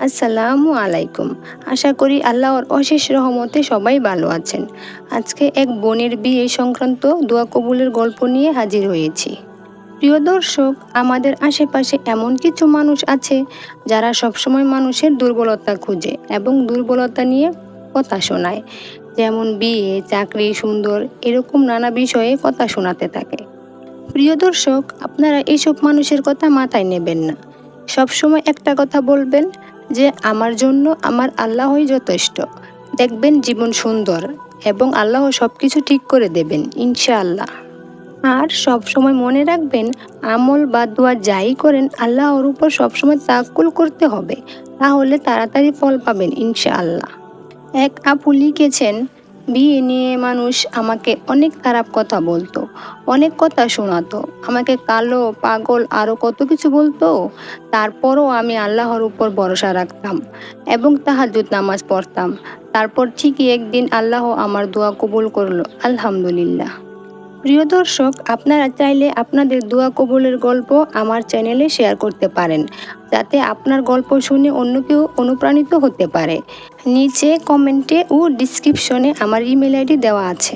আসসালামু আলাইকুম। আশা করি আল্লাহর অশেষ রহমতে সবাই ভালো আছেন। আজকে এক বোনের বিয়ে সংক্রান্ত দোয়া কবুলের গল্প নিয়ে হাজির হয়েছি। প্রিয় দর্শক, আমাদের আশেপাশে এমন কিছু মানুষ আছে যারা সবসময় মানুষের দুর্বলতা খুঁজে এবং দুর্বলতা নিয়ে কথা শোনায়। যেমন বিয়ে, চাকরি সুন্দর, এরকম নানা বিষয়ে কথা শোনাতে থাকে। প্রিয় দর্শক, আপনারা এইসব মানুষের কথা মাথায় নেবেন না। সবসময় একটা কথা বলবেন যে আমার জন্য আমার আল্লাহই যথেষ্ট। দেখবেন জীবন সুন্দর এবং আল্লাহ সব কিছু ঠিক করে দেবেন, ইনশাআল্লাহ। আর সব সময় মনে রাখবেন, আমল বা দোয়া যাই করেন, আল্লাহর উপর সবসময় তাকুল করতে হবে। তাহলে তাড়াতাড়ি ফল পাবেন, ইনশাআল্লাহ। এক আপু লিখেছেন বিয়ে নিয়ে মানুষ আমাকে অনেক খারাপ কথা বলতো, অনেক কথা শোনাতো, আমাকে কালো, পাগল আরও কত কিছু বলতো। তারপরও আমি আল্লাহর উপর ভরসা রাখতাম এবং তাহাজুদ নামাজ পড়তাম। তারপর ঠিকই একদিন আল্লাহ আমার দোয়া কবুল করল, আলহামদুলিল্লাহ। প্রিয় দর্শক, আপনারা চাইলে আপনাদের দোয়া কবলের গল্প আমার চ্যানেলে শেয়ার করতে পারেন, যাতে আপনার গল্প শুনে অন্য কেউ অনুপ্রাণিত হতে পারে। নিচে কমেন্টে ও ডিসক্রিপশনে আমার ইমেল আইডি দেওয়া আছে।